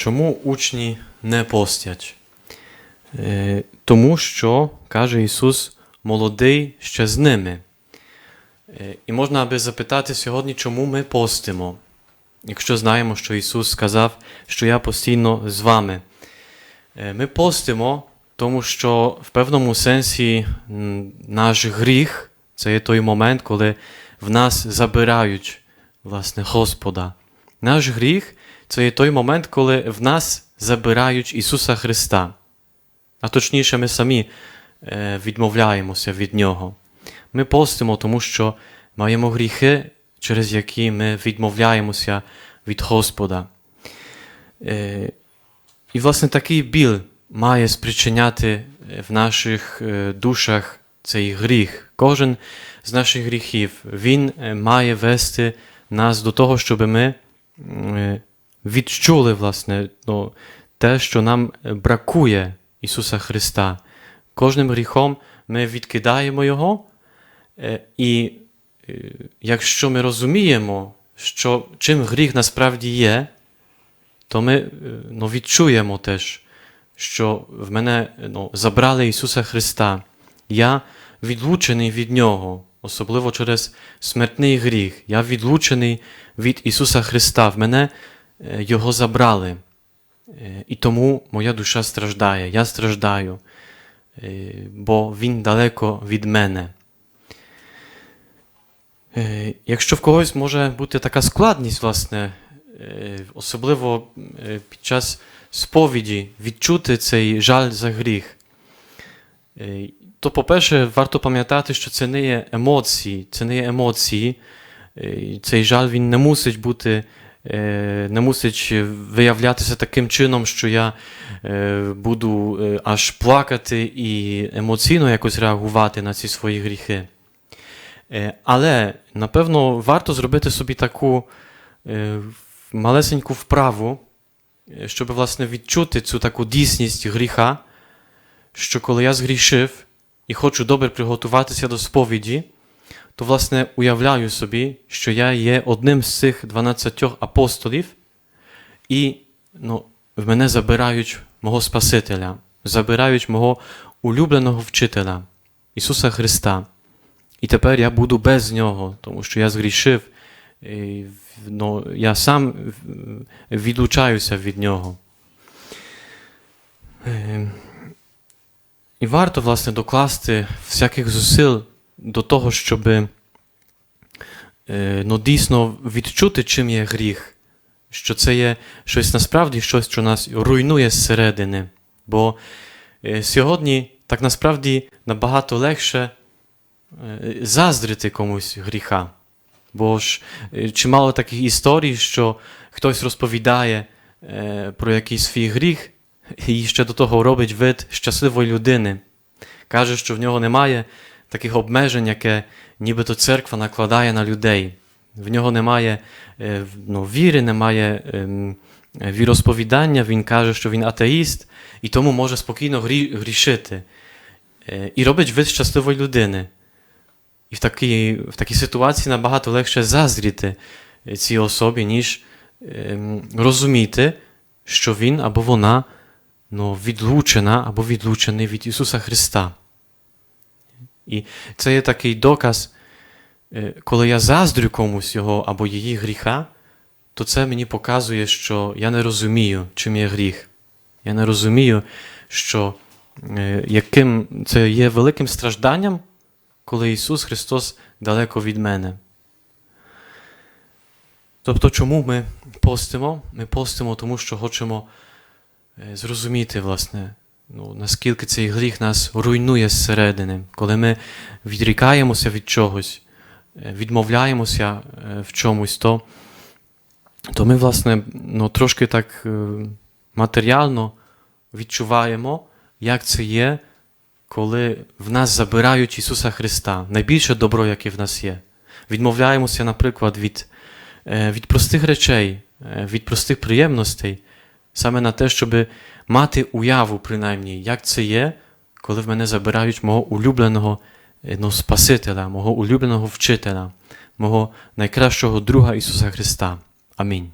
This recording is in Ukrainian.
Чому учні не постять? Е, Тому що, каже Ісус, молодий ще з ними. Е, І можна би запитати сьогодні, чому ми постимо, якщо знаємо, що Ісус сказав, що я постійно з вами. Е, Ми постимо, тому що в певному сенсі наш гріх це є той момент, коли в нас забирають власне Господа. Наш гріх це є той момент, коли в нас забирають Ісуса Христа. А точніше, ми самі е, відмовляємося від Нього. Ми постимо, тому що маємо гріхи, через які ми відмовляємося від Господа. Е, І, власне, такий біль має спричиняти е, в наших душах цей гріх. Кожен з наших гріхів він має вести нас до того, щоб ми відчули власне, ну, те, що нам е, бракує Ісуса Христа. Кожним гріхом ми відкидаємо Його, е, і е, якщо ми розуміємо, що чим гріх насправді є, то ми е, ну, відчуємо теж, що в мене ну, забрали Ісуса Христа. Я відлучений від Нього, особливо через смертний гріх. Я відлучений від Ісуса Христа. В мене е, Його забрали. Е, І тому моя душа страждає, я страждаю, е, бо Він далеко від мене. Якщо в когось може бути така складність, власне, особливо під час сповіді відчути цей жаль за гріх, то, по-перше, варто пам'ятати, що це не є емоції, це не є емоції. Е, Цей жаль він не мусить бути, е, не мусить виявлятися таким чином, що я е, буду аж плакати і емоційно якось реагувати на ці свої гріхи. Але, напевно, варто зробити собі таку малесеньку вправу, щоб власне відчути цю таку дійсність гріха, що коли я згрішив і хочу добре приготуватися до сповіді, то, власне, уявляю собі, що я є одним з цих 12 апостолів, і ну, в мене забирають мого Спасителя, забирають мого улюбленого вчителя, Ісуса Христа. І тепер я буду без нього, тому що я згрішив, і, ну, я сам відлучаюся від нього. І варто, власне, докласти всяких зусиль до того, щоб е, ну, дійсно відчути, чим є гріх, що це є щось насправді, щось, що нас руйнує зсередини. Бо е, сьогодні так насправді набагато легше е, заздрити комусь гріха. Бо ж чимало таких історій, що хтось розповідає про якийсь свій гріх і ще до того робить вид щасливої людини. Каже, що в нього немає таких обмежень, яке нібито церква накладає на людей. В нього немає е, ну, віри, немає ем, віросповідання, він каже, що він атеїст, і тому може спокійно грішити. Е, І робить вид щасливої людини. І в такій, в такій ситуації набагато легше заздріти е, цій особі, ніж ем, розуміти, що він або вона ну, відлучена або відлучений від Ісуса Христа. І це є такий доказ, е, коли я заздрю комусь його або її гріха, то це мені показує, що я не розумію, чим є гріх. Я не розумію, що е, яким це є великим стражданням, коли Ісус Христос далеко від мене. Тобто, чому ми постимо? Ми постимо, тому що хочемо зрозуміти, власне, ну, наскільки цей гріх нас руйнує зсередини, коли ми відрікаємося від чогось, е, відмовляємося е, в чомусь, то, то ми, власне, ну, трошки так е, матеріально відчуваємо, як це є, коли в нас забирають Ісуса Христа, найбільше добро, яке в нас є. Відмовляємося, наприклад, від, е, від простих речей, е, від простих приємностей, саме на те, щоб мати уяву, принаймні, як це є, коли в мене забирають мого улюбленого е, ну, Спасителя, мого улюбленого вчителя, мого найкращого друга Ісуса Христа. Амінь.